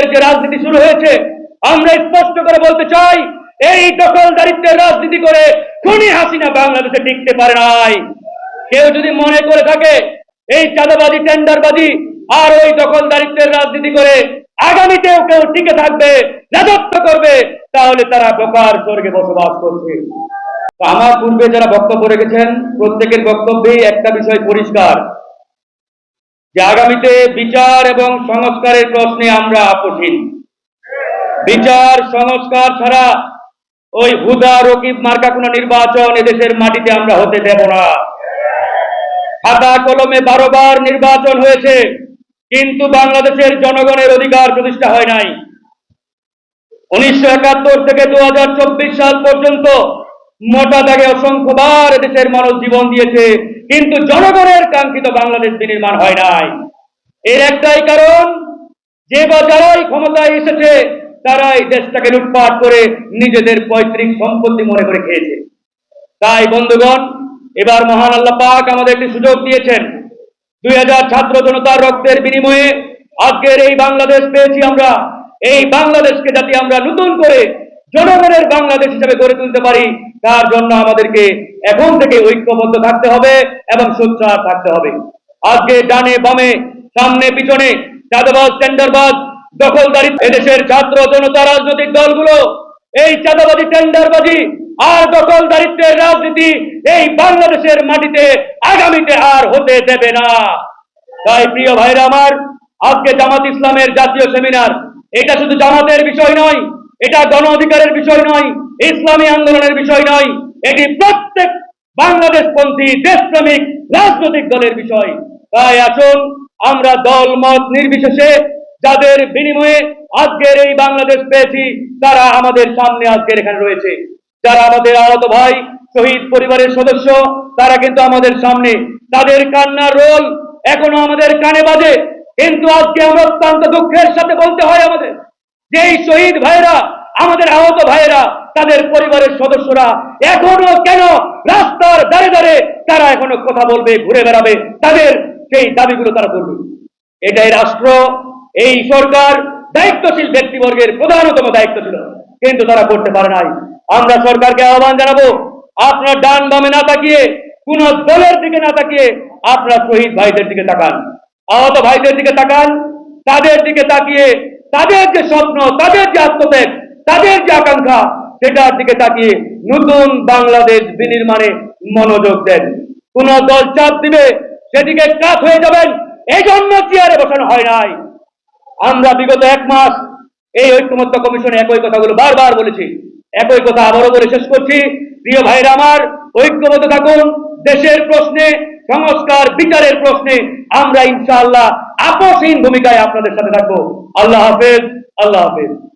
দখলদারিত্বের যে রাজনীতি শুরু হয়েছে। আমরা স্পষ্ট করে বলতে চাই, এই দখলদারিত্বের রাজনীতি করে খুনি হাসিনা বাংলাদেশে টিকতে পারে নাই। কেউ যদি মনে করে থাকে, এই চাঁদাবাজি, টেন্ডারবাজি আর ওই দখলদারিত্বের রাজনীতি করে আগামীতেও কেউ টিকে থাকবে, রাজত্ব করবে, তাহলে তারা বোকার স্বর্গে বসবাস করছে। আমার পূর্বে যারা বক্তব্য রেখেছেন, প্রত্যেকের বক্তব্যেই একটা বিষয় পরিষ্কার। যে আগামীতে বিচার এবং সংস্কারের প্রশ্নে আমরা আপোষহীন বিচার, সংস্কার ছাড়া ওই হুদা, রকিব মার্কা কোনো নির্বাচন এদেশের মাটিতে আমরা হতে দেব না। খাতা কলমে বারোবার নির্বাচন হয়েছে, কিন্তু বাংলাদেশের জনগণের অধিকার প্রতিষ্ঠা হয় নাই। উনিশশো একাত্তর থেকে দু হাজার চব্বিশ সাল পর্যন্ত মোটা দাগে অসংখ্যবার এদেশের মানুষ জীবন দিয়েছে কিন্তু জনগণের কাঙ্ক্ষিত বাংলাদেশ বিনির্মাণ হয় নাই। এর একটাই কারণ, যে বা যারাই ক্ষমতায় এসেছে তারা এই দেশটাকে লুটপাট করে নিজেদের পৈতৃক সম্পত্তি মনে করে খেয়েছে। তাই বন্ধুগণ, এবার মহান আল্লাহ পাক আমাদের একটি সুযোগ দিয়েছেন। দুই হাজার ছাত্র জনতার রক্তের বিনিময়ে আজকের এই বাংলাদেশ পেয়েছি আমরা। এই বাংলাদেশকে যাতে আমরা নতুন করে জনগণের বাংলাদেশ হিসেবে গড়ে তুলতে পারি তার জন্য আমাদেরকে এখন থেকে ঐক্যবদ্ধ থাকতে হবে এবং সোচ্চার থাকতে হবে। আজকে ডানে বামে, সামনে পিছনে, চাঁদাবাজ, টেন্ডারবাজ, দখলদারি, এদেশের ছাত্র জনতা রাজনৈতিক দলগুলো, এই চাঁদাবাজি, টেন্ডারবাজি আর দখলদারিত্বের রাজনীতি এই বাংলাদেশের মাটিতে আগামীতে আর হতে দেবে না। তাই প্রিয় ভাইরা আমার, আজকে জামাত ইসলামের জাতীয় সেমিনার, এটা শুধু জামাতের বিষয় নয়, এটা গণ অধিকারের বিষয় নয় ইসলামী আন্দোলনের বিষয় নয়, এটি প্রত্যেক বাংলাদেশপন্থী দেশপ্রেমিক রাজনৈতিক দলের বিষয়। তাই আসুন, আমরা দল মত নির্বিশেষে যাদের বিনিময়ে আজকের এই বাংলাদেশ পেয়েছি, তারা আমাদের সামনে আজকের এখানে রয়েছে। যারা আমাদের আহত ভাই, শহীদ পরিবারের সদস্য, তারা কিন্তু আমাদের সামনে। তাদের কান্নার রোল এখনও আমাদের কানে বাজে, কিন্তু আজকে আমরা অত্যন্ত দুঃখের সাথে বলতে হয় আমাদের। যে শহীদ ভাইরা আমাদের আহত ভাইয়েরা তাদের পরিবারের সদস্যরা এখনও কেন রাস্তার দাঁড়ে দাঁড়ে তারা এখনও কথা বলবে, ঘুরে বেড়াবে? তাদের সেই দাবিগুলো তারা করবে। এটাই রাষ্ট্র, এই সরকার দায়িত্বশীল ব্যক্তিবর্গের প্রধানতম দায়িত্ব ছিল, কিন্তু তারা করতে পারে নাই। আমরা সরকারকে আহ্বান জানাব, আপনার ডান বামে না তাকিয়ে, কোন দলের দিকে না তাকিয়ে আপনার শহীদ ভাইদের দিকে তাকান। আহত ভাইদের দিকে তাকান, তাদের দিকে তাকিয়ে তাদের যে স্বপ্ন, তাদের যে আত্মত্যাগ, তাদের যে আকাঙ্ক্ষা সেটার দিকে তাকিয়ে নতুন বাংলাদেশ বিনির্মাণে মনোযোগ দেন। কোন দল চাপ দিবে, সেদিকে কাত হয়ে যাবেন এই জন্য চেয়ারে বসানো হয় নাই। আমরা বিগত এক মাস এই ঐক্যমত্য কমিশনে একই কথাগুলো বারবার বলেছি। একই কথা আবারও বলে শেষ করছি। প্রিয় ভাইরা আমার, ঐক্যবদ্ধ থাকুন, দেশের প্রশ্নে, সংস্কার, বিচারের প্রশ্নে আমরা ইনশাআল্লাহ আপসহীন ভূমিকায় আপনাদের সাথে থাকব। আল্লাহ হাফেজ আল্লাহ হাফেজ।